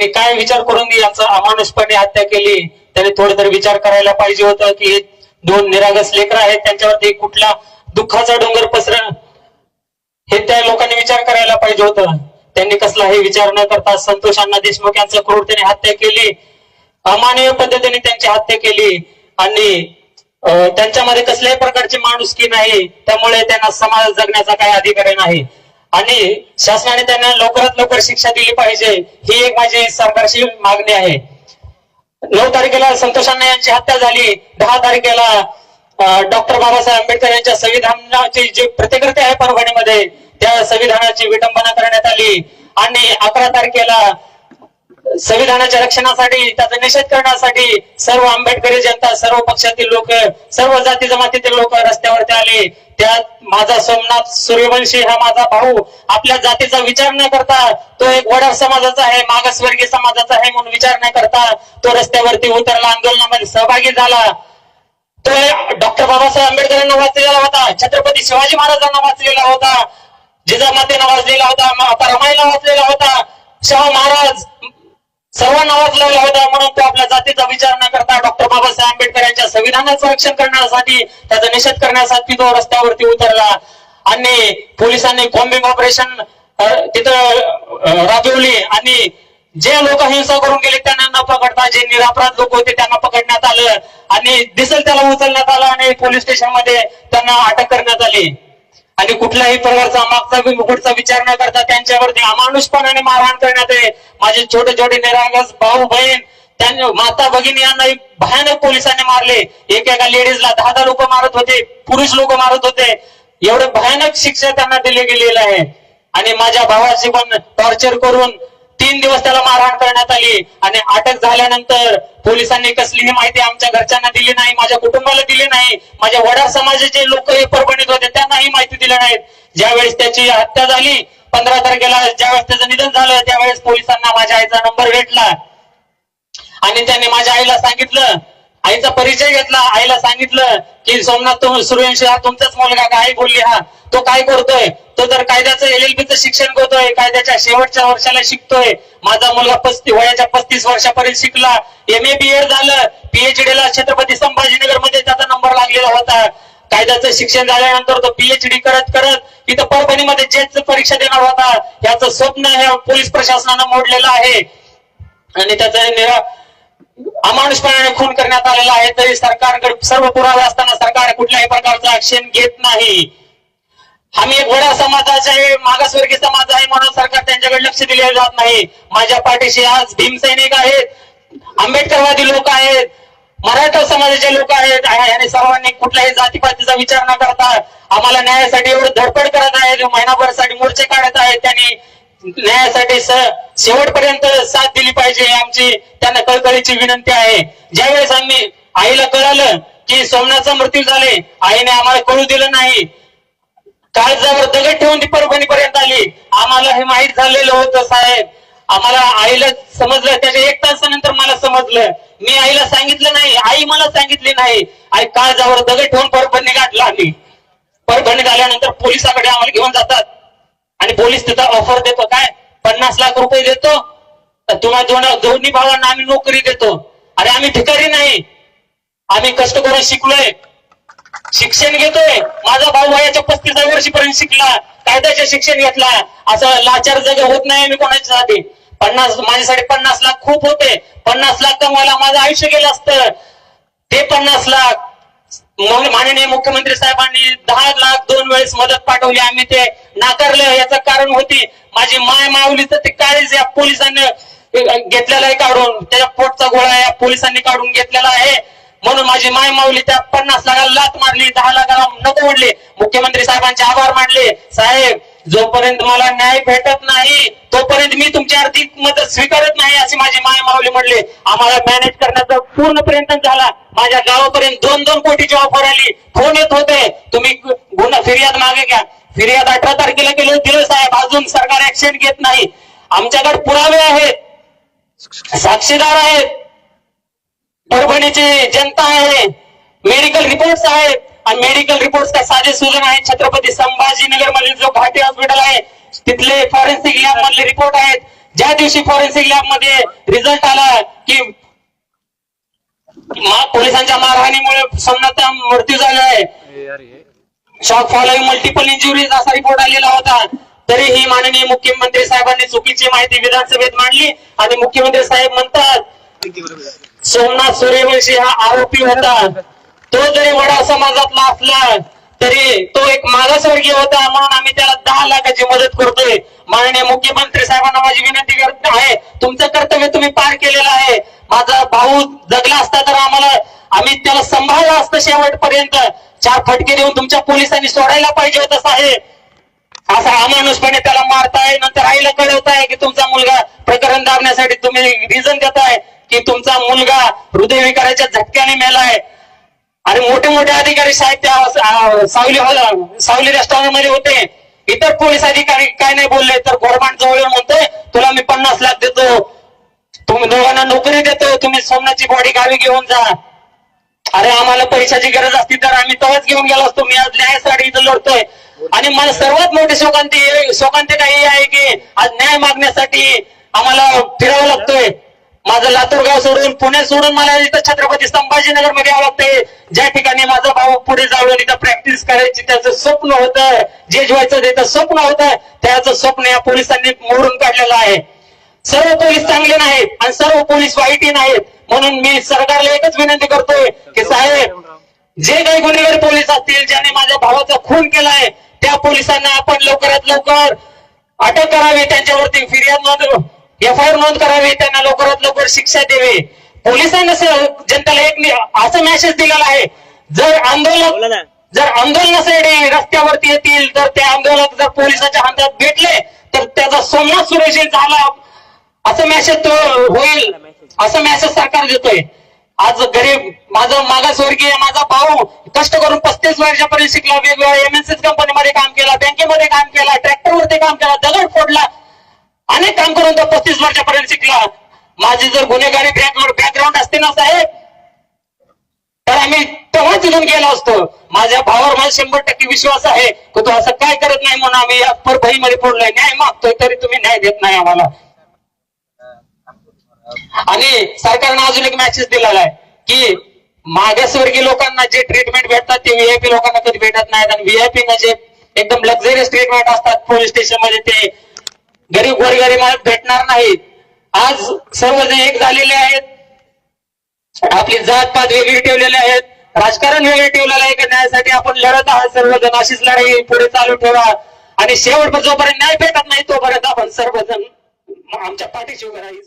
त्यांनी काय विचार करून यांचा अमानुषपणे हत्या केली? त्यांनी थोडं तरी विचार करायला पाहिजे होतं की हे दोन निरागस लेकर आहेत त्यांच्यावरती कुठला दुःखाचा डोंगर पसरण? हे त्या लोकांनी विचार करायला पाहिजे होतं. त्यांनी कसलाही विचार न करता संतोष अण्णा देशमुख यांचं क्रूरतेने हत्या केली. अमानवीय पद्धतीने त्यांची हत्या केली. आणि त्यांच्यामध्ये कसल्याही प्रकारची माणुसकी नाही. त्यामुळे त्यांना समाज जगण्याचा काही अधिकार नाही. आणि शासनाने त्यांना लवकरात लवकर शिक्षा दिली पाहिजे. ही एक माझी सरकारशी मागणी आहे. नऊ तारखेला संतोष अण्णा यांची हत्या झाली. दहा तारखेला डॉक्टर बाबासाहेब आंबेडकर यांच्या संविधानाची जी प्रतिकृती आहे परभणीमध्ये त्या संविधानाची विटंबना करण्यात आली. आणि अकरा तारखेला संविधानाच्या रक्षणासाठी त्याचा निषेध करण्यासाठी सर्व आंबेडकरी जनता सर्व पक्षातील लोक सर्व जाती जमातीतील लोक रस्त्यावरती आले. त्यात माझा सोमनाथ सूर्यवंशी हा माझा भाऊ. आपल्या जातीचा विचार न करता तो एक वडार समाजाचा आहे मागासवर्गीय समाजाचा आहे म्हणून विचार न करता तो रस्त्यावरती उतरला आंदोलनामध्ये सहभागी झाला. तो डॉक्टर बाबासाहेब आंबेडकरांना वाचलेला होता छत्रपती शिवाजी महाराजांना वाचलेला होता जिजामातेनं वाचलेला होता माता रमाईला वाचलेला होता. शाहू महाराज सर्वांना वाचलेला होता म्हणून तो आपल्या जातीचा विचार न करता डॉक्टर बाबासाहेब आंबेडकर यांच्या संविधानाचं रक्षण करण्यासाठी त्याचा निषेध करण्यासाठी तो रस्त्यावरती उतरला. आणि पोलिसांनी कॉम्बिंग ऑपरेशन तिथं राबवली आणि जे लोक हिंसा करून गेले त्यांना न पकडता जे निरापराध लोक होते त्यांना पकडण्यात आलं. आणि दिसेल त्याला उचलण्यात आलं आणि पोलीस स्टेशनमध्ये त्यांना अटक करण्यात आली. आणि कुठल्याही प्रकारचा मागचा मुकुटचा विचार न करता त्यांच्यावरती अमानुषपणाने मारहाण करण्यात आहे माझे छोटे छोटे निरागस भाऊ बहीण त्यांनी माता भगिनी यांना भयानक पोलिसांनी मारले. एक एका लेडीजला दहा दहा लोक मारत होते पुरुष लोक मारत होते. एवढे भयानक शिक्षा त्यांना दिली गेलेली आहे. आणि माझ्या भावाची पण टॉर्चर करून तीन दिवस त्याला मारहाण करण्यात आली आणि अटक झाल्यानंतर पोलिसांनी कसलीही माहिती आमच्या घरच्यांना दिली नाही माझ्या कुटुंबाला दिली नाही माझ्या वडार समाजाचे लोक हे परभणीत होते त्यांनाही माहिती दिली नाहीत ज्यावेळेस त्याची हत्या झाली पंधरा तारखेला ज्यावेळेस त्याचं निधन झालं त्यावेळेस पोलिसांना माझ्या आईचा नंबर भेटला. आणि त्यांनी माझ्या आईला सांगितलं आईचा परिचय घेतला आईला सांगितलं की सोमनाथ तुम सूर्यवंशी हा तुमचाच मुलगा काय आई बोलली हा तो काय करतोय? तो तर कायद्याचं एल एल च शिक्षण करतोय कायद्याच्या शेवटच्या वर्षाला शिकतोय. माझा मुलगा पस्तीस वयाच्या पस्तीस वर्षापर्यंत शिकला. एम ए बी एड झालं. पीएचडी ला छत्रपती संभाजीनगरमध्ये त्याचा नंबर लागलेला होता. कायद्याचं शिक्षण झाल्यानंतर तो पीएचडी करत करत इथं परभणीमध्ये जेच परीक्षा देणार होता. याचं स्वप्न हे पोलीस प्रशासनानं मोडलेलं आहे. आणि त्याचा निरा अमानुषपणाने खून करण्यात आलेला आहे तरी सरकारकडे सर्व पुरावे असताना सरकार कुठल्याही प्रकारचा ऍक्शन घेत नाही. आम्ही एक वडा समाजाचे आहे, मागासवर्गीय समाज आहे म्हणून सरकार त्यांच्याकडे लक्ष दिले जात नाही. माझ्या पाठीशी आज भीमसैनिक आहेत आंबेडकरवादी लोक आहेत मराठा समाजाचे लोक आहेत. आणि सर्वांनी कुठल्याही जातीपातीचा विचार न करता आम्हाला न्यायासाठी एवढं धडपड करत आहेत महिनाभरासाठी मोर्चे काढत आहेत त्यांनी न्यायासाठी शेवटपर्यंत साथ दिली आमची त्यांना कळकळीची विनंती आहे. ज्यावेळेस आम्ही आईला कळालं की सोमनाथचा मृत्यू झाले आईने आम्हाला कळू दिलं नाही. काळजावर दगड ठेवून ती परभणीपर्यंत आली. आम्हाला हे माहीत झालेलं होतं साहेब. आम्हाला आईला समजलं त्याच्या एक तासानंतर मला समजलं. मी आईला सांगितलं नाही आई मला सांगितली नाही. आई काळजावर दगड ठेवून परभणी गाठला आम्ही परभणी आल्यानंतर पोलिसाकडे आम्हाला घेऊन जातात. आणि पोलीस तिथं ऑफर देतो. काय? पन्नास लाख रुपये देतो. तुम्हा तुम्हाला दोन्ही भावांना आम्ही नोकरी देतो. अरे आम्ही भिकारी नाही. आम्ही कष्ट करून शिकलोय. शिक्षण घेतोय. माझा भाऊ वयाच्या पस्तीसाव्या वर्षीपर्यंत शिकला. कायद्याचे शिक्षण घेतला. असं लाचार जग होत नाही मी कोणाच्यासाठी. पन्नास माझ्यासाठी पन्नास लाख खूप होते. पन्नास लाख कमवायला माझं आयुष्य गेलं असतं. ते पन्नास लाख. मग माननीय मुख्यमंत्री साहेबांनी दहा लाख दोन वेळेस मदत पाठवली. आम्ही ते नाकारलं. याचं कारण होती माझी माय माऊलीचं ते काळीच या पोलिसांनी घेतलेला आहे काढून. त्याच्या पोटचा गोळा या पोलिसांनी काढून घेतलेला आहे. म्हणून माझी माय माऊली त्या पन्नास लाखाला लात मारली दहा लाखाला नको म्हणले मुख्यमंत्री साहेबांचे आभार मानले. साहेब जोपर्यंत मला न्याय भेटत नाही तोपर्यंत मी तुमची आर्थिक मदत स्वीकारत नाही असे माझी माय माऊली म्हणले. आम्हाला मॅनेज करण्याचा पूर्ण प्रयत्न झाला. माझ्या गावापर्यंत दोन दोन कोटीची ऑफर आली. फोन येत होते? तुम्ही गुन्हा फिर्याद मागे घ्या. फिर्याद अठरा तारखेला केलं दिलं साहेब. अजून सरकार ऍक्शन घेत नाही. आमच्याकडे पुरावे आहेत. साक्षीदार आहेत. परभणीची जनता आहे. मेडिकल रिपोर्ट्स आहेत. आणि मेडिकल रिपोर्ट्स काय साधे सुजन आहेत. छत्रपती संभाजीनगर मधील जो घाटी हॉस्पिटल आहे तिथले फॉरेन्सिक लॅब मधले रिपोर्ट आहेत. ज्या दिवशी फॉरेन्सिक लॅबमध्ये रिझल्ट आला की पोलिसांच्या मारहाणीमुळे सोमनाथचा मृत्यू झाला आहे. शॉक फॉलोइंग मल्टिपल इंजुरीज असा रिपोर्ट आलेला होता. तरीही माननीय मुख्यमंत्री साहेबांनी चुकीची माहिती विधानसभेत मांडली आणि मुख्यमंत्री साहेब म्हणतात सोमनाथ सूर्यवंशी हा आरोपी होता. तो जरी वडा समाजातला असला तरी तो एक मागासवर्गीय होता म्हणून आम्ही त्याला दहा लाखाची मदत करतोय. माननीय मुख्यमंत्री साहेबांना माझी विनंती करत आहे तुमचं कर्तव्य तुम्ही पार केलेलं आहे. माझा भाऊ जगला असता तर आम्हाला आम्ही त्याला सांभाळलं असतं शेवटपर्यंत. चार फटके देऊन तुमच्या पोलिसांनी सोडायला पाहिजे होत साहेब. असा अमानुषपणे त्याला मारताय नंतर आईला कळवताय की तुमचा मुलगा प्रकरण दाबण्यासाठी तुम्ही रिझन देताय की तुमचा मुलगा हृदयविकाराच्या झटक्याने मेलाय. आणि मोठे मोठे अधिकारी साहेब त्या सावली हॉल सावली रेस्टॉरंटमध्ये होते. इतर पोलीस अधिकारी काय नाही बोलले तर गोरमाट जवळ येऊन म्हणतोय तुला मी पन्नास लाख देतो. तुम्ही दोघांना नोकरी देतो. तुम्ही सोमनाथची बॉडी गावी घेऊन जा. अरे आम्हाला पैशाची गरज असती तर आम्ही तेव्हाच घेऊन गेलो असतो. मी आज न्यायासाठी इथं लढतोय. आणि मला सर्वात मोठी शोकांती शोकांतिका ही आहे की आज न्याय मागण्यासाठी आम्हाला फिरावं लागतोय. माझं लातूर गाव सोडून पुणे सोडून मला इथं छत्रपती संभाजीनगरमध्ये यावं लागतंय. ज्या ठिकाणी माझा भाऊ पुढे जाऊन इथं प्रॅक्टिस करायची त्याचं स्वप्न होतं जे व्हायचं त्याचं स्वप्न होतं त्याचं स्वप्न या पोलिसांनी मोडून काढलेलं आहे. सर्व पोलीस चांगले नाहीत आणि सर्व पोलीस वाईटही नाहीत. म्हणून मी सरकारला एकच विनंती करतोय की साहेब जे काही गुन्हेगार पोलीस असतील ज्याने माझ्या भावाचा खून केलाय त्या पोलिसांना आपण लवकरात लवकर अटक करावी त्यांच्यावरती फिर्याद नोंद एफ आय आर नोंद करावी त्यांना लवकरात लवकर शिक्षा द्यावी. पोलिसांना जनतेला एक असं मेसेज दिलेला आहे. जर. आंदोलन जर आंदोलनासाठी रस्त्यावरती येतील तर ते आंदोलक जर पोलिसांच्या हातात भेटले तर त्याचा सोमनाथ सुरक्षित झाला. असं मेसेज तो होईल. असं मेसेज सरकार देतोय. आज गरीब माझा मागासवर्गीय माझा भाऊ कष्ट करून पस्तीस वर्षापर्यंत शिकला वेगवेगळ्या एमएनसी कंपनीमध्ये काम केला बँकेमध्ये काम केला ट्रॅक्टरवरती काम केला दगड फोडला अनेक काम करून तो पस्तीस वर्षापर्यंत शिकला. माझी जर गुन्हेगारी बॅकग्राऊंड बॅकग्राऊंड असते ना साहेब तर आम्ही तेव्हाच इथून गेलो असतो. माझ्या भावावर माझा शंभर टक्के विश्वास आहे. की तो असं काय करत नाही म्हणून आम्ही या मध्ये पडलोय. न्याय मागतोय तरी तुम्ही न्याय देत नाही आम्हाला. आणि सरकारनं अजून एक मॅसेज दिलेला आहे की मागासवर्गीय लोकांना जे ट्रीटमेंट भेटतात ते व्हीआयपी लोकांना कधी भेटत नाहीत. आणि व्हीआयपी जे एकदम लक्झरियस ट्रीटमेंट असतात पोलीस स्टेशनमध्ये ते गरीब गोरगरीब भेटणार नाहीत. आज सर्वजण एक झालेले आहेत. आपली जात पात वेगळी ठेवलेली आहेत. राजकारण वेगळे ठेवलेलं आहे का? न्यायासाठी आपण लढत आहात सर्वजण. अशीच लढाई पुढे चालू ठेवा. आणि शेवट जोपर्यंत न्याय भेटत नाही तोपर्यंत आपण सर्वजण आमच्या पाठीशी उभं राहील